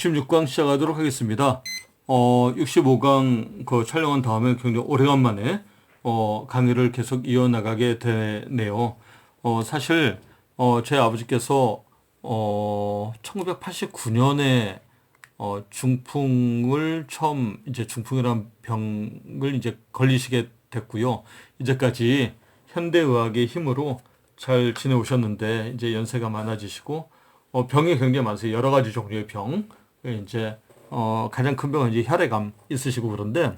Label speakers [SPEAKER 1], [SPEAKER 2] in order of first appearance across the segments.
[SPEAKER 1] 66강 시작하도록 하겠습니다. 어, 65강 그 촬영한 다음에 굉장히 오래간만에 어, 강의를 계속 이어나가게 되네요. 어, 사실 어, 제 아버지께서 어, 1989년에 어, 중풍을 처음 이제 중풍이란 병을 이제 걸리시게 됐고요. 이제까지 현대 의학의 힘으로 잘 지내오셨는데 이제 연세가 많아지시고 어, 병이 굉장히 많으세요. 여러 가지 종류의 병. 이제 어, 가장 큰 병은 이제 혈액암 있으시고 그런데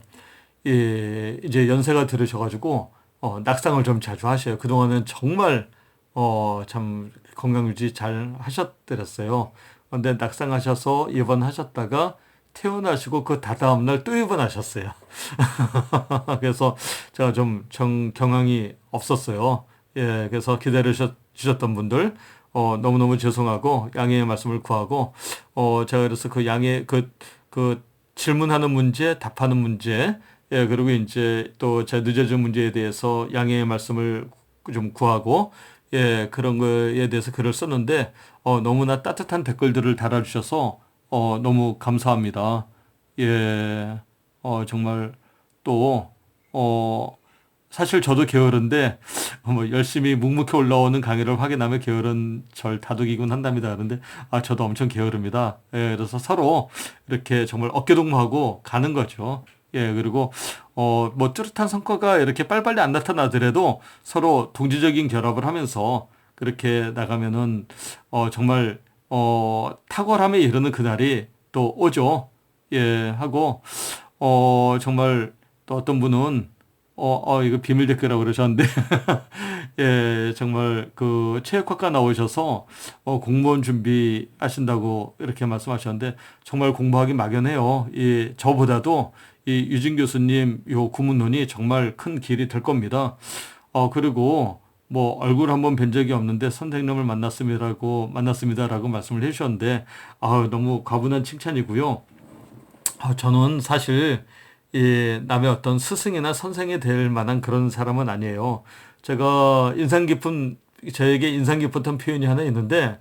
[SPEAKER 1] 예, 이제 연세가 들으셔가지고 어, 낙상을 좀 자주 하셔요. 그동안은 정말 어, 참 건강 유지 잘 하셨더랬어요. 근데 낙상하셔서 입원하셨다가 퇴원하시고 그 다다음 날 또 입원하셨어요. 그래서 제가 좀 정, 경황이 없었어요. 예, 그래서 기다려 주셨던 분들, 어, 너무너무 죄송하고 양해의 말씀을 구하고, 어, 제가 그래서 그 양해, 그, 그 질문하는 문제, 답하는 문제, 예, 그리고 이제 또 제 늦어진 문제에 대해서 양해의 말씀을 좀 구하고, 예, 그런 거에 대해서 글을 썼는데, 어, 너무나 따뜻한 댓글들을 달아주셔서, 어, 너무 감사합니다. 예, 어, 정말 또, 어, 사실 저도 게으른데 뭐 열심히 묵묵히 올라오는 강의를 확인하며 게으른 절 다독이곤 한답니다. 그런데 아 저도 엄청 게으릅니다. 예, 그래서 서로 이렇게 정말 어깨동무하고 가는 거죠. 예, 그리고 어뭐 뚜렷한 성과가 이렇게 빨리빨리 안 나타나더라도 서로 동지적인 결합을 하면서 그렇게 나가면은 어 정말 어 탁월함에 이르는 그날이 또 오죠. 예, 하고 어 정말 또 어떤 분은 어, 어, 이거 비밀 댓글이라고 그러셨는데, 예, 정말 그 체육학과 나오셔서 어, 공무원 준비하신다고 이렇게 말씀하셨는데, 정말 공부하기 막연해요. 이, 저보다도 이 유진 교수님 요 구문론이 정말 큰 길이 될 겁니다. 어, 그리고 뭐 얼굴 한번 뵌 적이 없는데 선생님을 만났습니다라고, 만났습니다라고 말씀을 해주셨는데, 아 너무 과분한 칭찬이고요. 아, 저는 사실 이 남의 어떤 스승이나 선생이 될 만한 그런 사람은 아니에요. 제가 인상 깊은 저에게 인상 깊었던 표현이 하나 있는데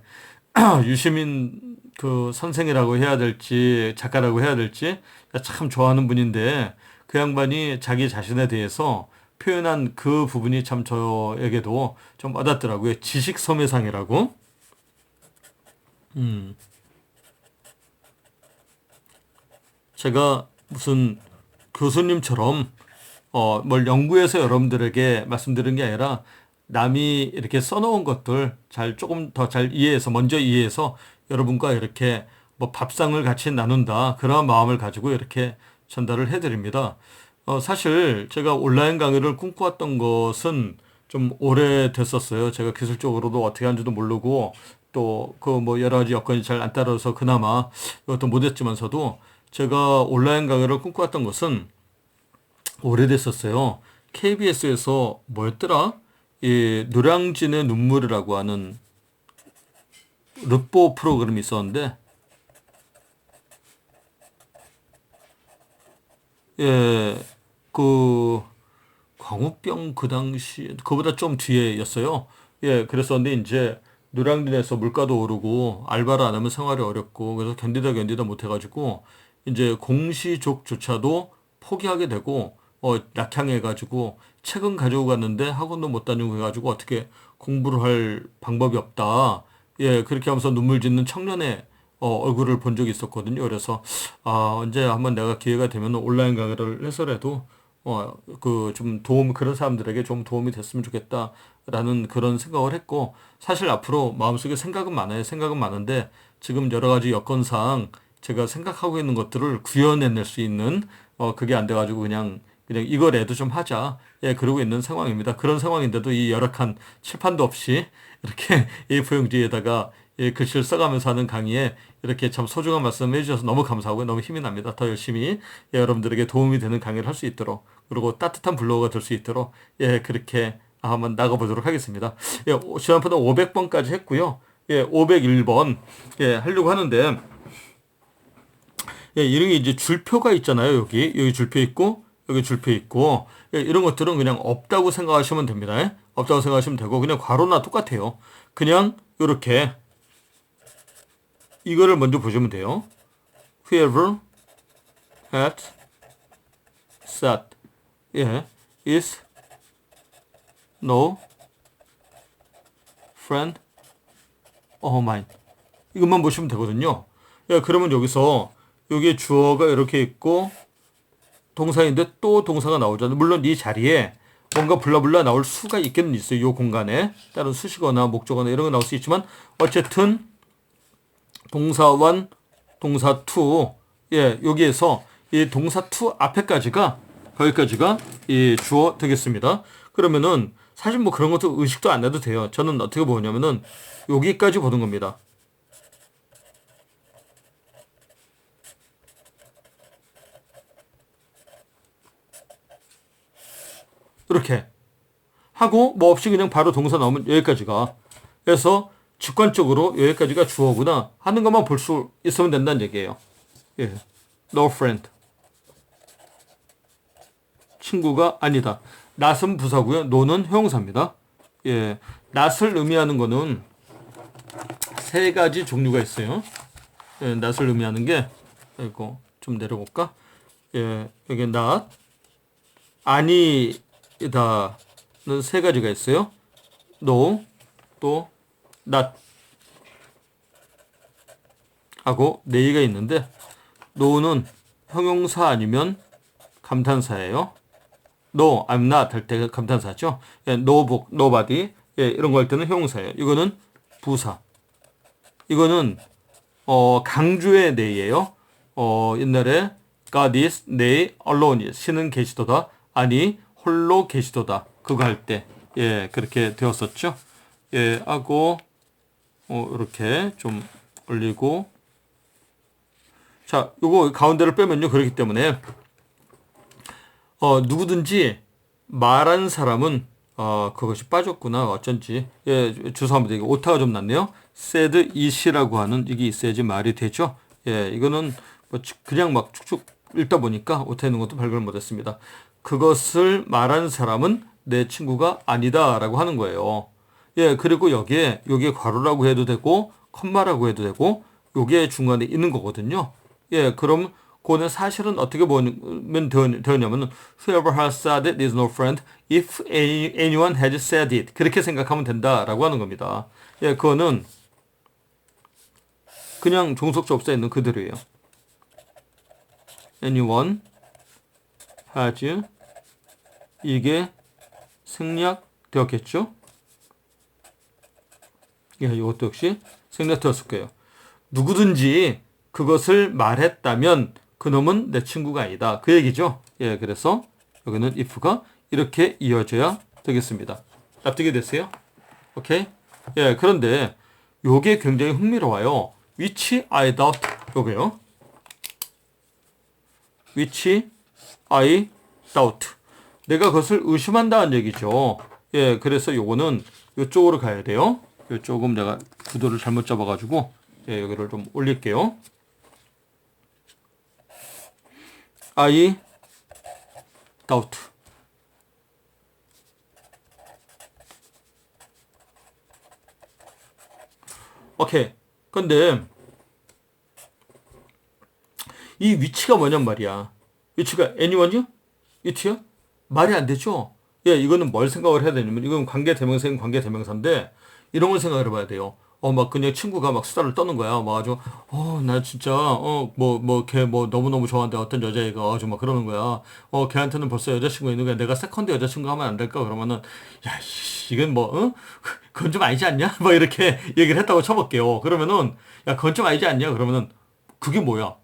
[SPEAKER 1] 유시민 그 선생이라고 해야 될지 작가라고 해야 될지 참 좋아하는 분인데 그 양반이 자기 자신에 대해서 표현한 그 부분이 참 저에게도 좀 와닿더라고요. 지식 소매상이라고. 음. 제가 무슨 교수님처럼 어, 뭘 연구해서 여러분들에게 말씀드린 게 아니라 남이 이렇게 써놓은 것들 잘 조금 더 잘 이해해서 먼저 이해해서 여러분과 이렇게 뭐 밥상을 같이 나눈다 그런 마음을 가지고 이렇게 전달을 해드립니다. 어, 사실 제가 온라인 강의를 꿈꿔왔던 것은 좀 오래됐었어요. 제가 기술적으로도 어떻게 하는지도 모르고 또 그 뭐 여러 가지 여건이 잘 안 따라서 그나마 이것도 못했지만서도 제가 온라인 강의를 꿈꿔왔던 것은 오래됐었어요. KBS에서 뭐였더라? 이 노량진의 눈물이라고 하는 르뽀 프로그램이 있었는데 예, 그 광우병 그 당시 그보다 좀 뒤에였어요. 예, 그랬었는데 이제 노량진에서 물가도 오르고 알바를 안 하면 생활이 어렵고 그래서 견디다 견디다 못 해가지고 이제 공시족조차도 포기하게 되고 어 낙향해가지고 책은 가지고 갔는데 학원도 못 다니고 해가지고 어떻게 공부를 할 방법이 없다. 예 그렇게 하면서 눈물 짓는 청년의 어, 얼굴을 본 적이 있었거든요. 그래서 아 언제 한번 내가 기회가 되면 온라인 강의를 해서라도 어 그 좀 도움 그런 사람들에게 좀 도움이 됐으면 좋겠다라는 그런 생각을 했고 사실 앞으로 마음속에 생각은 많아요. 생각은 많은데 지금 여러 가지 여건상 제가 생각하고 있는 것들을 구현해낼 수 있는 어 그게 안 돼가지고 그냥 그냥 이거라도 좀 하자 예 그러고 있는 상황입니다. 그런 상황인데도 이 열악한 칠판도 없이 이렇게 A4 용지에다가 예, 글씨를 써가면서 하는 강의에 이렇게 참 소중한 말씀 해주셔서 너무 감사하고 너무 힘이 납니다. 더 열심히 예, 여러분들에게 도움이 되는 강의를 할 수 있도록 그리고 따뜻한 블로그가 될 수 있도록 예 그렇게 한번 나가보도록 하겠습니다. 예, 지난번에 500번까지 했고요. 예, 501번 예 하려고 하는데 예, 이런 게 이제 줄표가 있잖아요. 여기 여기 줄표 있고 여기 줄표 있고 예, 이런 것들은 그냥 없다고 생각하시면 됩니다. 예? 없다고 생각하시면 되고 그냥 괄호나 똑같아요. 그냥 이렇게 이거를 먼저 보시면 돼요. whoever had said 예, is no friend of mine. 이것만 보시면 되거든요. 예, 그러면 여기서 여기 주어가 이렇게 있고 동사인데 또 동사가 나오잖아요. 물론 이 자리에 뭔가 블라블라 나올 수가 있겠는 있어요. 이 공간에 다른 수식어나 목적어나 이런 거 나올 수 있지만 어쨌든 동사원, 동사 투, 예, 여기에서 이 동사 투 앞에까지가 거기까지가 이 주어 되겠습니다. 그러면은 사실 뭐 그런 것도 의식도 안 해도 돼요. 저는 어떻게 보냐면은 여기까지 보는 겁니다. 이렇게 하고 뭐 없이 그냥 바로 동사 나오면 여기까지가 그래서 직관적으로 여기까지가 주어구나 하는 것만 볼 수 있으면 된다는 얘기예요. 예. No friend. 친구가 아니다. 낫은 부사고요. 노는 형용사입니다. 예. 낫을 의미하는 거는 세 가지 종류가 있어요. 예, 낫을 의미하는 게 이거 좀 내려볼까? 예, 여기 낫 아니 다는 세 가지가 있어요. no 또 not 하고 네 개가 있는데 no는 형용사 아니면 감탄사예요. no, I'm not 할 때 감탄사죠. 예, no book, nobody 예, 이런 거 할 때는 형용사예요. 이거는 부사. 이거는 어, 강조의 네예요. 어, 옛날에 God is they alone is 신은 계시도다. 아니 홀로 계시도다. 그거 할 때 예, 그렇게 되었었죠. 예, 하고 어, 이렇게 좀 올리고 자, 요거 가운데를 빼면요. 그렇기 때문에 어, 누구든지 말한 사람은 어, 그것이 빠졌구나. 어쩐지. 예, 주소하면 되게 오타가 좀 났네요. said it이라고 하는 이게 있어야지 말이 되죠. 예, 이거는 뭐 그냥 막 쭉쭉 읽다 보니까 오타 있는 것도 발견을 못했습니다. 그것을 말한 사람은 내 친구가 아니다라고 하는 거예요. 예, 그리고 여기에 여기에 괄호라고 해도 되고 컴마라고 해도 되고 요게 중간에 있는 거거든요. 예, 그럼 그거는 사실은 어떻게 보면 되었냐면은 whoever has said it is no friend if anyone has said it 그렇게 생각하면 된다라고 하는 겁니다. 예, 그거는 그냥 종속접사에 있는 그대로예요. anyone has 이게 생략되었겠죠? 예, 이것도 역시 생략되었을 거예요. 누구든지 그것을 말했다면 그놈은 내 친구가 아니다. 그 얘기죠. 예, 그래서 여기는 if가 이렇게 이어져야 되겠습니다. 납득이 됐어요? 오케이? 예, 그런데 요게 굉장히 흥미로워요. which I doubt 요게요. which I doubt. 내가 그것을 의심한다는 얘기죠. 예, 그래서 요거는 요쪽으로 가야 돼요. 요 조금 내가 구도를 잘못 잡아가지고 예, 여기를 좀 올릴게요. I doubt. 오케이. 근데 이 위치가 뭐냔 말이야. 위치가 anyone이요? it요? 말이 안 되죠. 예, 이거는 뭘 생각을 해야 되냐면 이건 관계 대명사인 관계 대명사인데 이런 걸 생각을 해봐야 돼요. 어, 막 그냥 친구가 막 수다를 떠는 거야. 막 아주, 어, 나 진짜, 어, 뭐, 뭐, 걔 뭐 너무너무 좋아하는데 어떤 여자애가 아주 막 그러는 거야. 어, 걔한테는 벌써 여자친구가 있는 거야. 내가 세컨드 여자친구 하면 안 될까? 그러면은, 야, 씨, 이건 뭐, 어? 그건 좀 아니지 않냐? 막 이렇게 얘기를 했다고 쳐볼게요. 그러면은, 야, 그건 좀 아니지 않냐? 그러면은, 그게 뭐야?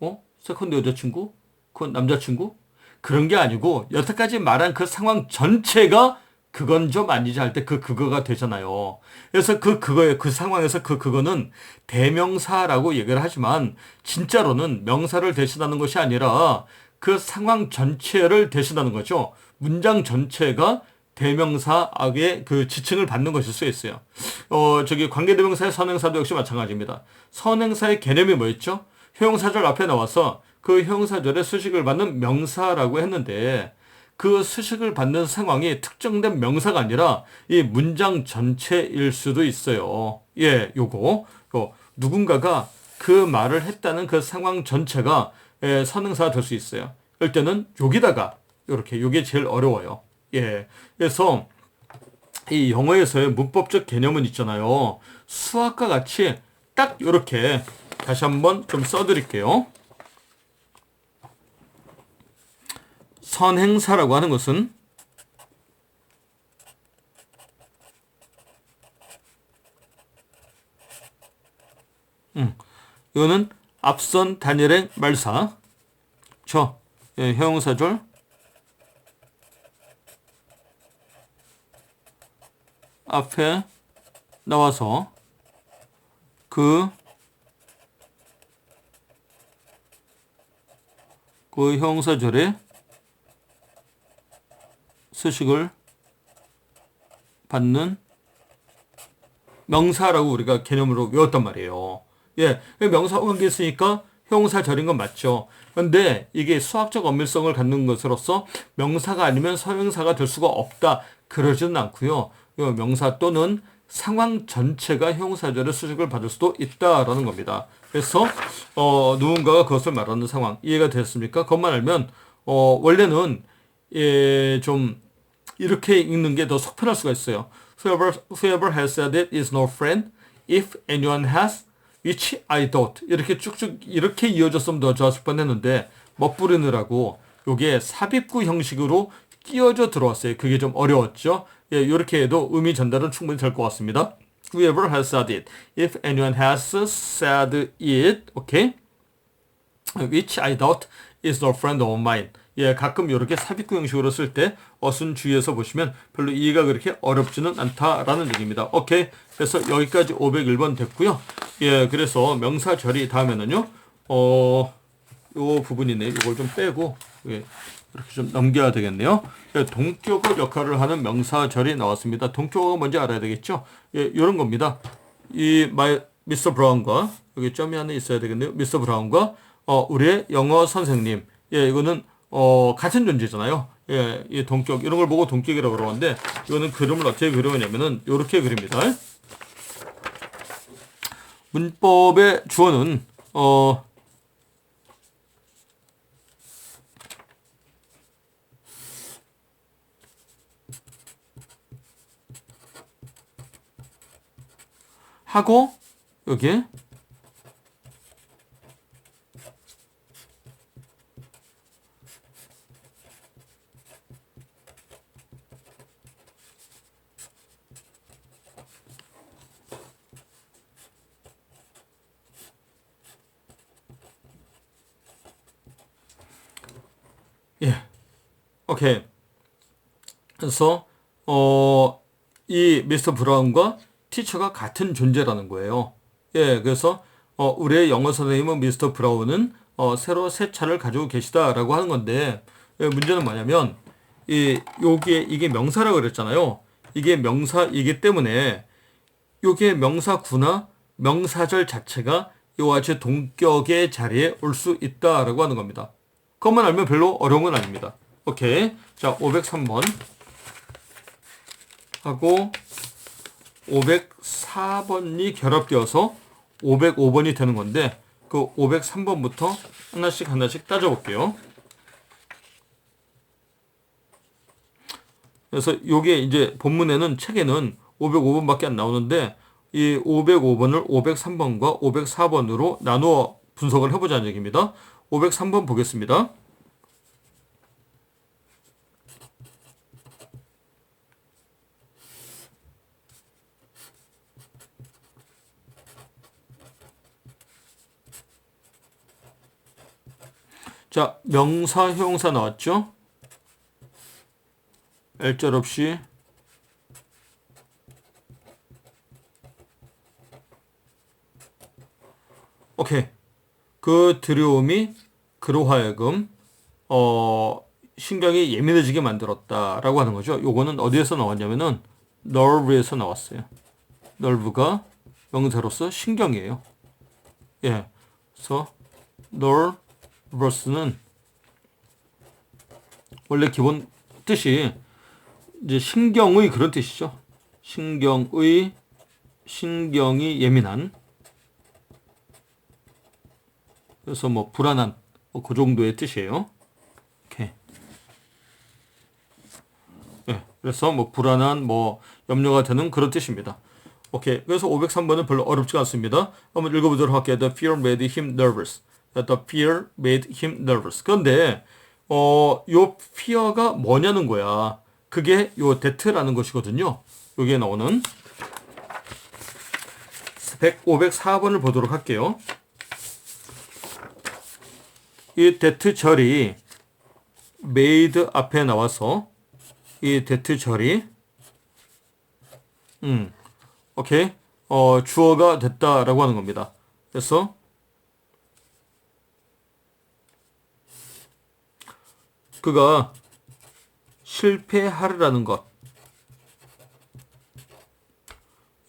[SPEAKER 1] 어? 세컨드 여자친구? 그건 남자친구? 그런 게 아니고, 여태까지 말한 그 상황 전체가 그건 좀 아니지 할 때 그 그거가 되잖아요. 그래서 그 그거에 그 상황에서 그 그거는 대명사라고 얘기를 하지만 진짜로는 명사를 대신하는 것이 아니라 그 상황 전체를 대신하는 거죠. 문장 전체가 대명사의 그 지칭을 받는 것일 수 있어요. 어, 저기 관계대명사의 선행사도 역시 마찬가지입니다. 선행사의 개념이 뭐였죠? 형용사절 앞에 나와서 그 형용사절의 수식을 받는 명사라고 했는데 그 수식을 받는 상황이 특정된 명사가 아니라 이 문장 전체일 수도 있어요. 예, 요거. 요 누군가가 그 말을 했다는 그 상황 전체가 예, 선행사가 될 수 있어요. 이럴 때는 여기다가 이렇게 요게 제일 어려워요. 예. 그래서 이 영어에서의 문법적 개념은 있잖아요. 수학과 같이 딱 이렇게 다시 한번 좀 써드릴게요. 선행사라고 하는 것은 음, 이거는 앞선 단일행 말사. 저 예, 형용사절. 앞에 나와서 그, 그 형사절에 서식을 받는 명사라고 우리가 개념으로 외웠단 말이에요. 예, 명사 관계 있으니까 형사절인 건 맞죠. 그런데 이게 수학적 엄밀성을 갖는 것으로서 명사가 아니면 서명사가 될 수가 없다. 그러지는 않고요. 명사 또는 상황 전체가 형사절의 수식을 받을 수도 있다라는 겁니다. 그래서 어, 누군가가 그것을 말하는 상황 이해가 됐습니까? 그것만 알면 어, 원래는 예, 좀 이렇게 읽는 게 더 속편할 수가 있어요. Whoever, whoever has said it is no friend. If anyone has, which I don't. 이렇게 쭉쭉 이렇게 이어졌으면 더 좋았을 뻔했는데 멋부르느라고 요게 삽입구 형식으로 끼어져 들어왔어요. 그게 좀 어려웠죠. 예, 이렇게 해도 의미 전달은 충분히 될 것 같습니다. Whoever has said it. If anyone has said it, okay, which I doubt is no friend of mine. 예, 가끔 이렇게 삽입구 형식으로 쓸 때 어순 주의해서 보시면 별로 이해가 그렇게 어렵지는 않다라는 얘기입니다. 오케이. 그래서 여기까지 501번 됐고요. 예, 그래서 명사 절이 다음에는요. 어, 요 부분이네. 이걸 좀 빼고 예, 이렇게 좀 넘겨야 되겠네요. 예, 동격어 역할을 하는 명사절이 나왔습니다. 동격어가 뭔지 알아야 되겠죠? 예, 이런 겁니다. 이 마이 미스터 브라운과 여기 점이 하나 있어야 되겠네요. 미스터 브라운과 어, 우리의 영어 선생님. 예, 이거는 어, 같은 존재잖아요. 예, 이 동격 이런 걸 보고 동격이라고 그러는데 이거는 그림을 어떻게 그려냐면은 이렇게 그립니다. 문법의 주어는 어 하고 여기 예. 오케이. 그래서 어, 이 미스터 브라운과 티처가 같은 존재라는 거예요. 예, 그래서 어, 우리의 영어 선생님은 미스터 브라운은 어, 새로 새 차를 가지고 계시다라고 하는 건데 예, 문제는 뭐냐면 이 요게 이게 명사라고 그랬잖아요. 이게 명사이기 때문에 요게 명사구나 명사절 자체가 이와 같이 동격의 자리에 올 수 있다라고 하는 겁니다. 그것만 알면 별로 어려운 건 아닙니다. 오케이. 자, 503번 하고 504번이 결합되어서 505번이 되는 건데 그 503번부터 하나씩 하나씩 따져볼게요. 그래서 요게 이제 본문에는 책에는 505번밖에 안 나오는데 이 505번을 503번과 504번으로 나누어 분석을 해보자는 얘기입니다. 503번 보겠습니다. 자, 명사, 형용사 나왔죠? 일절 없이 오케이. 그 두려움이 그로 하여금 어 신경이 예민해지게 만들었다라고 하는 거죠. 요거는 어디에서 나왔냐면은 nerve에서 나왔어요. nerve가 명사로서 신경이에요. 예. 그래서 nervous는 원래 기본 뜻이 이제 신경의 그런 뜻이죠. 신경의 신경이 예민한 그래서 뭐 불안한 뭐 그 정도의 뜻이에요. 오케이. 예, 그래서 뭐 불안한 뭐 염려가 되는 그런 뜻입니다. 오케이. 그래서 503번은 별로 어렵지 않습니다. 한번 읽어보도록 할게요. The fear made him nervous. The fear made him nervous. 그런데 어, 요 fear가 뭐냐는 거야. 그게 요 that라는 것이거든요. 여기에 나오는 100, 504번을 보도록 할게요. 이 that 절이 made 앞에 나와서 이 that 절이 음, 오케이. 어, 주어가 됐다라고 하는 겁니다. 그래서 그가 실패하리라는 것.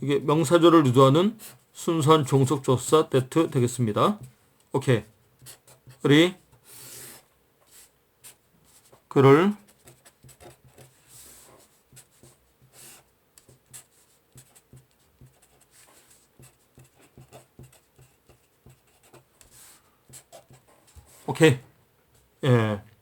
[SPEAKER 1] 이게 명사절을 유도하는 순수한 종속조사 that 되겠습니다. 오케이. 우리 그를 오케이. 예.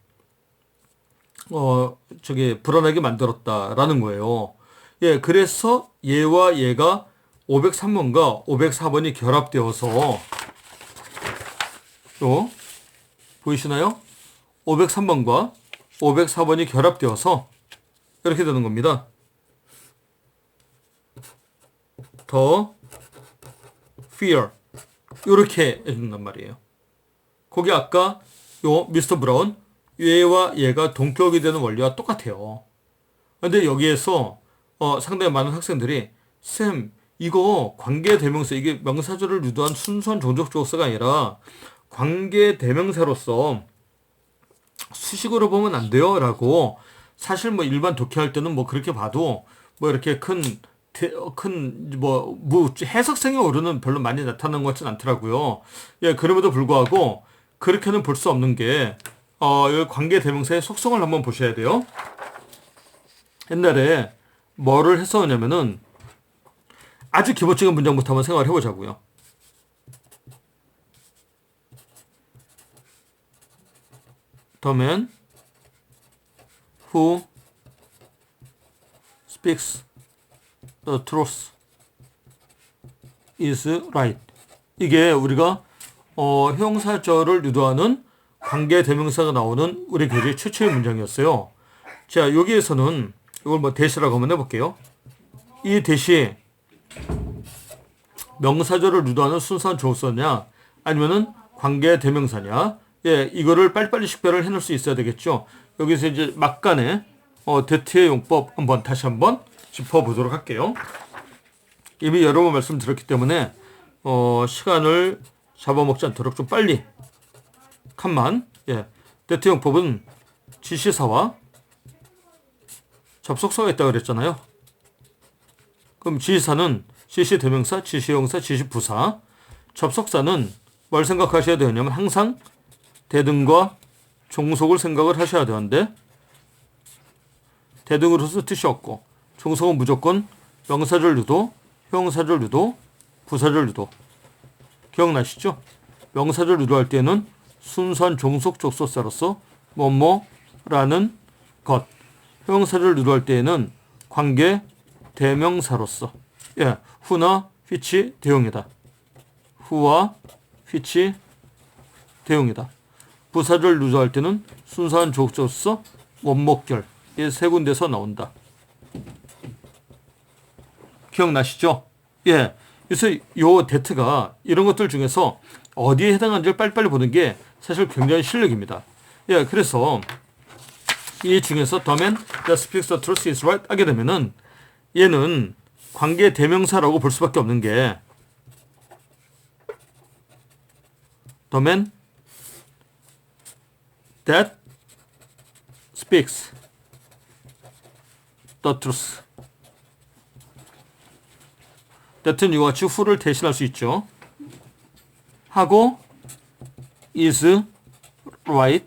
[SPEAKER 1] 어, 저기, 불안하게 만들었다라는 거예요. 예, 그래서 얘와 얘가 503번과 504번이 결합되어서, 요, 보이시나요? 503번과 504번이 결합되어서, 이렇게 되는 겁니다. 더, fear. 요렇게 해준단 말이에요. 거기 아까 요 미스터 브라운 얘와 얘가 동격이 되는 원리와 똑같아요. 근데 여기에서 어, 상당히 많은 학생들이 쌤 이거 관계 대명사 이게 명사절을 유도한 순수한 종족 조사가 아니라 관계 대명사로서 수식으로 보면 안 돼요라고 사실 뭐 일반 독해할 때는 뭐 그렇게 봐도 뭐 이렇게 큰 큰뭐 뭐 해석성이 오르는 별로 많이 나타나는 것 같진 않더라고요. 예, 그럼에도 불구하고 그렇게는 볼 수 없는 게, 어, 이 관계 대명사의 속성을 한번 보셔야 돼요. 옛날에 뭐를 했었냐면은 아주 기본적인 문장부터 한번 생각을 해보자고요. Man who speaks the truth is right. 이게 우리가 어, 형사절을 유도하는 관계 대명사가 나오는 우리 교재 최초의 문장이었어요. 자, 여기에서는 이걸 뭐 대시라고 한번 해볼게요. 이 대시 명사절을 유도하는 순수한 조서냐 아니면은 관계 대명사냐 예, 이거를 빨리빨리 식별을 해놓을 수 있어야 되겠죠. 여기서 이제 막간에 어, 대트의 용법 한번 다시 한번 짚어보도록 할게요. 이미 여러 번 말씀드렸기 때문에 어, 시간을 잡아먹지 않도록 좀 빨리 칸만 예 대트용법은 지시사와 접속사가 있다고 그랬잖아요. 그럼 지시사는 지시 대명사, 지시용사, 지시부사 접속사는 뭘 생각하셔야 되냐면 항상 대등과 종속을 생각을 하셔야 되는데 대등으로서 뜻이 없고 종속은 무조건 명사절 유도, 형사절 유도, 부사절 유도 기억나시죠? 명사절 유도할 때는 순수한 종속 족소사로서 뭐뭐라는 것. 형사를 유도할 때에는 관계 대명사로서 예, 후나 휘치 대용이다. 후와 휘치 대용이다. 부사절 유도할 때는 순수한 족조서 원목결 이세 군데서 나온다. 기억나시죠? 예. 그래서 요 데트가 이런 것들 중에서 어디에 해당하는지를 빨리빨리 보는 게 사실 굉장히 실력입니다. 예, 그래서 이 중에서 the man that speaks the truth is right 하게 되면은 얘는 관계 대명사라고 볼 수밖에 없는 게 the man that speaks the truth that은 이와 같이 who를 대신할 수 있죠. 하고 is right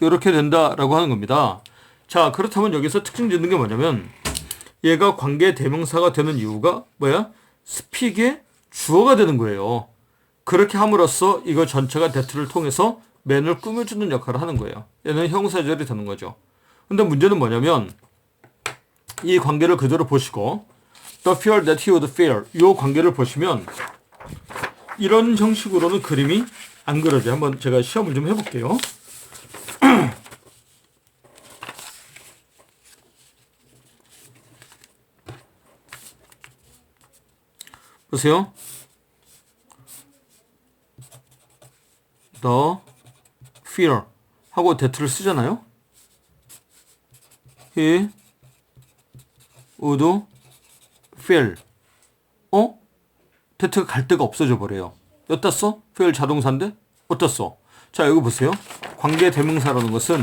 [SPEAKER 1] 이렇게 된다라고 하는 겁니다. 자 그렇다면 여기서 특징 짓는 게 뭐냐면 얘가 관계 대명사가 되는 이유가 뭐야? 스픽의 주어가 되는 거예요. 그렇게 함으로써 이거 전체가 대투를 통해서 맨을 꾸며주는 역할을 하는 거예요. 얘는 형사절이 되는 거죠. 근데 문제는 뭐냐면 이 관계를 그대로 보시고 the fear that he would fear 이 관계를 보시면 이런 형식으로는 그림이 안 그려져요. 한번 제가 시험을 좀 해볼게요. 보세요. the fear 하고 대투를 쓰잖아요. he would feel 어? 대투가 갈 데가 없어져 버려요. 어디다 써? feel 자동사인데? 어디다 써? 자, 여기 보세요. 관계 대명사라는 것은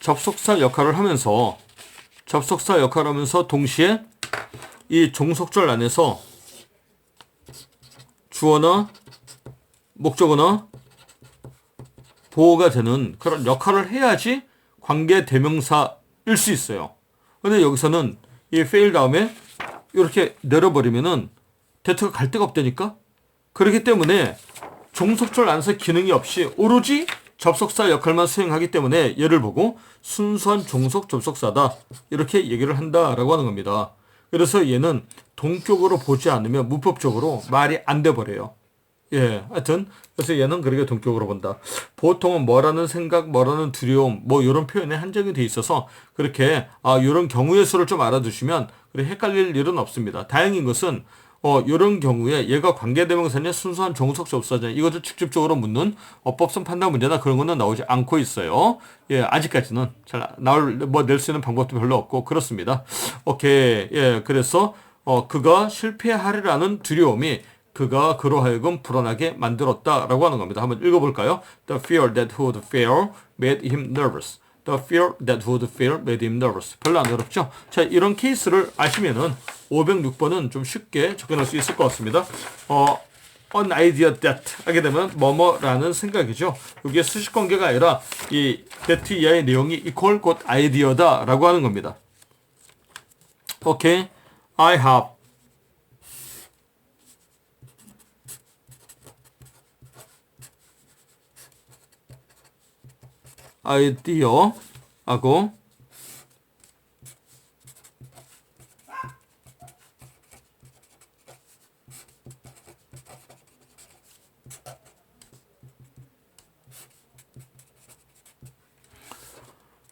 [SPEAKER 1] 접속사 역할을 하면서 접속사 역할을 하면서 동시에 이 종속절 안에서 주어나 목적어나 보호가 되는 그런 역할을 해야지 관계 대명사일 수 있어요. 근데 여기서는 이 fail 다음에 이렇게 내려버리면은 대트가 갈 데가 없다니까? 그렇기 때문에 종속절 안에서 기능이 없이 오로지 접속사 역할만 수행하기 때문에 얘를 보고 순수한 종속 접속사다. 이렇게 얘기를 한다라고 하는 겁니다. 그래서 얘는 동격으로 보지 않으면 문법적으로 말이 안 돼 버려요. 예, 하여튼 그래서 얘는 그렇게 동격으로 본다. 보통은 뭐라는 생각, 뭐라는 두려움, 뭐 이런 표현에 한정이 돼 있어서 그렇게 아 이런 경우의 수를 좀 알아두시면 그래 헷갈릴 일은 없습니다. 다행인 것은 어 이런 경우에 얘가 관계대명사냐 순수한 종속 접사냐 이것을 직접적으로 묻는 어법성 판단 문제나 그런 거는 나오지 않고 있어요. 예, 아직까지는 잘 나올 뭐 낼 수 있는 방법도 별로 없고 그렇습니다. 오케이, 예, 그래서 어 그가 실패하리라는 두려움이 그가 그로 하여금 불안하게 만들었다라고 하는 겁니다. 한번 읽어볼까요? The fear that would fail made him nervous. The fear that would fail made him nervous. 별로 안 어렵죠? 자, 이런 케이스를 아시면은 506번은 좀 쉽게 접근할 수 있을 것 같습니다. 어, an idea that 하게 되면 뭐뭐라는 생각이죠. 이게 수식 관계가 아니라 이 that 이하의 내용이 equal 곧 idea다라고 하는 겁니다. 오케이. I have 아이디어 하고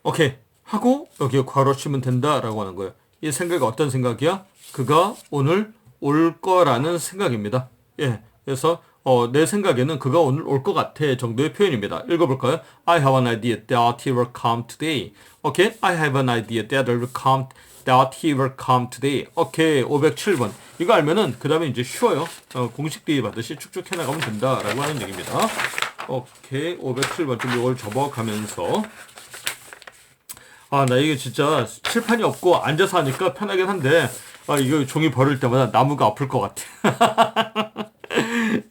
[SPEAKER 1] 오케이 하고 여기에 괄호 치면 된다라고 하는 거예요. 이 생각이 어떤 생각이야? 그가 오늘 올 거라는 생각입니다. 예, 그래서 어, 내 생각에는 그가 오늘 올 것 같아 정도의 표현입니다. 읽어볼까요? I have an idea that he will come today. 오케이? I have an idea that he will come, that he will come today. 오케이, 507번. 이거 알면은 그 다음에 이제 쉬워요. 어, 공식 대입 받듯이 쭉쭉 해나가면 된다라고 하는 얘기입니다. 오케이, 507번 좀 이걸 접어가면서 아, 나 이게 진짜 칠판이 없고 앉아서 하니까 편하긴 한데 아, 이거 종이 버릴 때마다 나무가 아플 것 같아.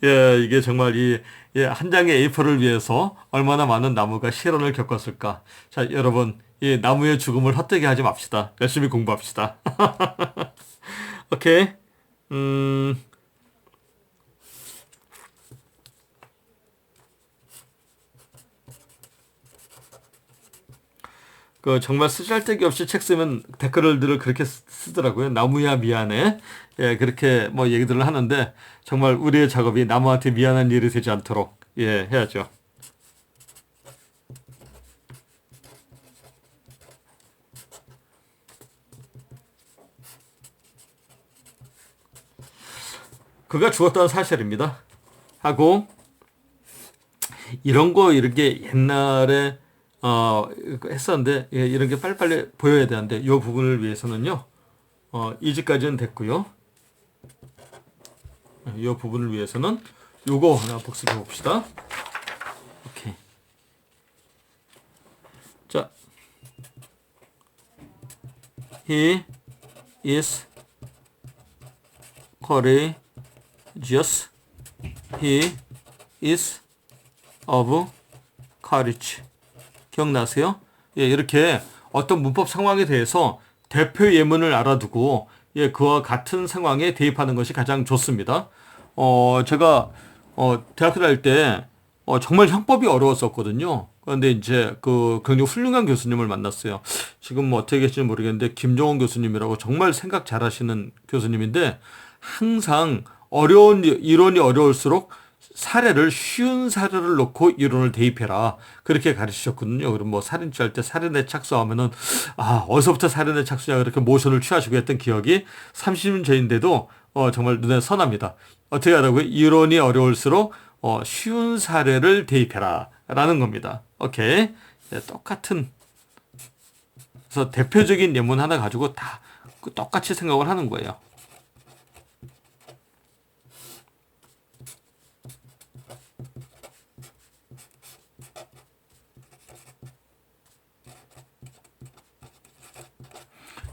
[SPEAKER 1] 예, 이게 정말 이, 예, 한 장의 A4를 위해서 얼마나 많은 나무가 실현을 겪었을까. 자, 여러분, 이 나무의 죽음을 헛되게 하지 맙시다. 열심히 공부합시다. 오케이. 음. 그 정말 쓰잘데기 없이 책 쓰면 댓글들을 그렇게 쓰더라고요. 나무야 미안해. 예, 그렇게 뭐 얘기들을 하는데 정말 우리의 작업이 나무한테 미안한 일이 되지 않도록 예, 해야죠. 그가 죽었다는 사실입니다. 하고 이런 거 이렇게 옛날에 어 했었는데 예, 이런 게 빨리빨리 보여야 되는데 이 부분을 위해서는요. 어, 이지까지는 됐고요. 이 부분을 위해서는 요거 하나 복습해 봅시다. 오케이. 자, he is courageous. he is of courage. 기억나세요? 예, 이렇게 어떤 문법 상황에 대해서 대표 예문을 알아두고 예, 그와 같은 상황에 대입하는 것이 가장 좋습니다. 어, 제가 어, 대학교 다닐 때 어, 정말 형법이 어려웠었거든요. 그런데 이제 그 굉장히 훌륭한 교수님을 만났어요. 지금 뭐 어떻게 계실지 모르겠는데 김정원 교수님이라고 정말 생각 잘하시는 교수님인데 항상 어려운 이론이 어려울수록 사례를 쉬운 사례를 놓고 이론을 대입해라 그렇게 가르치셨거든요. 그럼 뭐 살인죄 할 때 살인에 착수하면은 아 어디서부터 살인에 착수냐 그렇게 모션을 취하시고 했던 기억이 30년 전인데도 어 정말 눈에 선합니다. 어떻게 하라고요? 이론이 어려울수록 어 쉬운 사례를 대입해라라는 겁니다. 오케이 네, 똑같은 그래서 대표적인 예문 하나 가지고 다 똑같이 생각을 하는 거예요.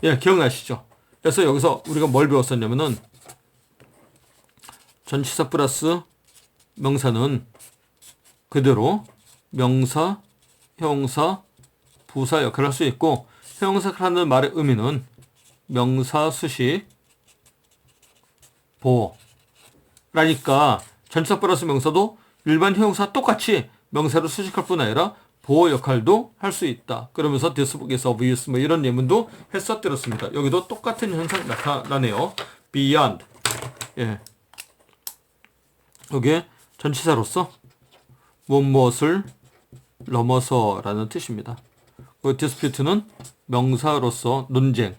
[SPEAKER 1] 예, 기억나시죠? 그래서 여기서 우리가 뭘 배웠었냐면은 전치사 플러스 명사는 그대로 명사, 형사, 부사 역할을 할 수 있고 형사를 하는 말의 의미는 명사, 수식, 보호 라니까 전치사 플러스 명사도 일반 형사 똑같이 명사를 수식할 뿐 아니라 보호 역할도 할 수 있다. 그러면서 of use 뭐 이런 예문도 했었들었습니다. 여기도 똑같은 현상 나타나네요. beyond. 예. 여기에 전치사로서 무엇을 넘어서 라는 뜻입니다. 그 dispute는 명사로서 논쟁.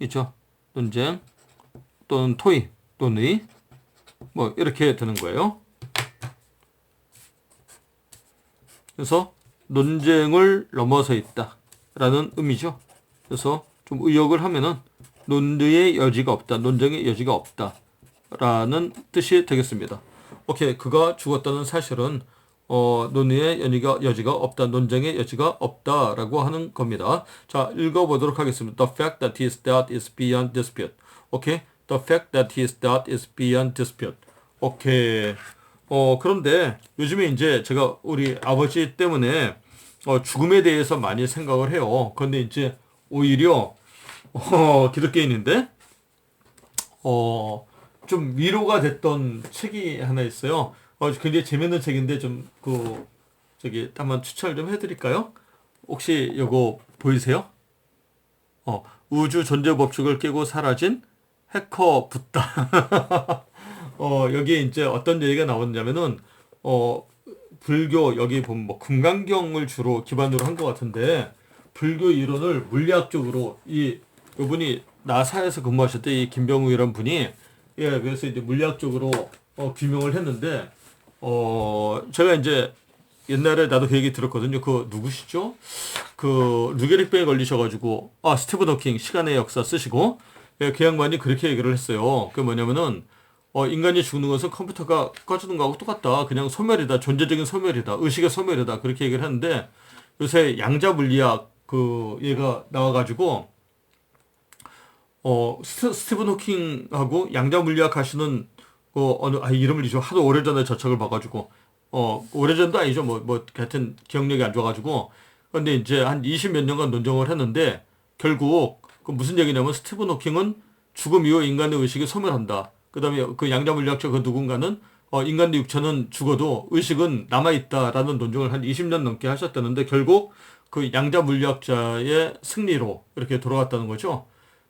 [SPEAKER 1] 있죠? 논쟁 또는 토의 또는 뭐 이렇게 되는 거예요. 그래서 논쟁을 넘어서 있다라는 의미죠. 그래서 좀 의역을 하면은 논의의 여지가 없다, 논쟁의 여지가 없다라는 뜻이 되겠습니다. 오케이, 그가 죽었다는 사실은 어, 논의의 여지가, 여지가 없다, 논쟁의 여지가 없다라고 하는 겁니다. 자, 읽어보도록 하겠습니다. The fact that his death is beyond dispute. 오케이, the fact that his death is beyond dispute. 오케이. 어, 그런데 요즘에 이제 제가 우리 아버지 때문에 어, 죽음에 대해서 많이 생각을 해요. 그런데 이제 오히려 어, 기독교인인데 어, 좀 위로가 됐던 책이 하나 있어요. 어, 굉장히 재밌는 책인데 좀 그 저기 한번 추천을 좀 해드릴까요? 혹시 요거 보이세요? 어, 우주 존재 법칙을 깨고 사라진 해커 붓다. 어, 여기에 이제 어떤 얘기가 나오냐면은, 어, 불교, 여기 보면 뭐 금강경을 주로 기반으로 한 것 같은데, 불교 이론을 물리학적으로 이, 이분이 나사에서 근무하셨던 이 김병우이란 분이, 예, 그래서 이제 물리학적으로 어, 규명을 했는데, 어, 제가 이제 옛날에 나도 그 얘기 들었거든요. 그 누구시죠? 그 루게릭병에 걸리셔가지고 아 스티븐 호킹 시간의 역사 쓰시고 예, 그 양반이 그렇게 얘기를 했어요. 그 뭐냐면은 어, 인간이 죽는 것은 컴퓨터가 꺼지는 거하고 똑같다. 그냥 소멸이다. 존재적인 소멸이다. 의식의 소멸이다. 그렇게 얘기를 하는데 요새 양자 물리학 그 얘가 나와가지고 어 스티, 븐 호킹하고 양자 물리학 하시는 그 어느 아 이름을 잊어 하도 오래전에 저 책을 봐가지고 어 오래전도 아니죠. 뭐뭐 뭐, 하여튼 기억력이 안 좋아가지고 근데 이제 한 20 몇 년간 논쟁을 했는데 결국 그 무슨 얘기냐면 스티븐 호킹은 죽음 이후 인간의 의식이 소멸한다. 그 다음에 그 양자 물 리학자 그 누군가는 어, 인간의 육체는 죽어도 의식은 남아있다라는 논쟁을 한 20년 넘게 하셨다는데 결국 그 양자 물리학자의 승리로 이렇게 돌아갔다는 거죠.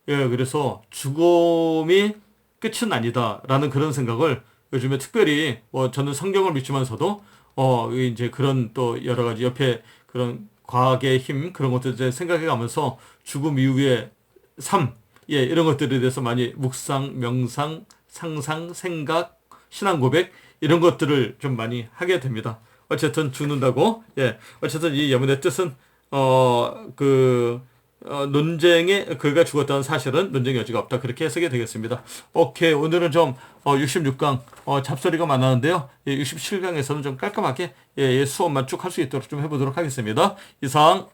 [SPEAKER 1] 예, 그래서 죽음이 끝은 아니다라는 그런 생각을 요즘에 특별히 뭐 저는 성경을 믿지만서도 어 이제 그런 또 여러 가지 옆에 그런 과학의 힘 그런 것들 생각해 가면서 죽음 이후의 삶, 예, 이런 것들에 대해서 많이 묵상, 명상, 상상, 생각, 신앙 고백 이런 것들을 좀 많이 하게 됩니다. 어쨌든 죽는다고 예, 어쨌든 이 예문의 뜻은 어그 어, 논쟁에 그가 죽었다는 사실은 논쟁의 여지가 없다 그렇게 해석이 되겠습니다. 오케이 오늘은 좀 어, 66강 어, 잡소리가 많았는데요. 예, 67강에서는 좀 깔끔하게 예, 예, 수업만 쭉 할 수 있도록 좀 해보도록 하겠습니다. 이상.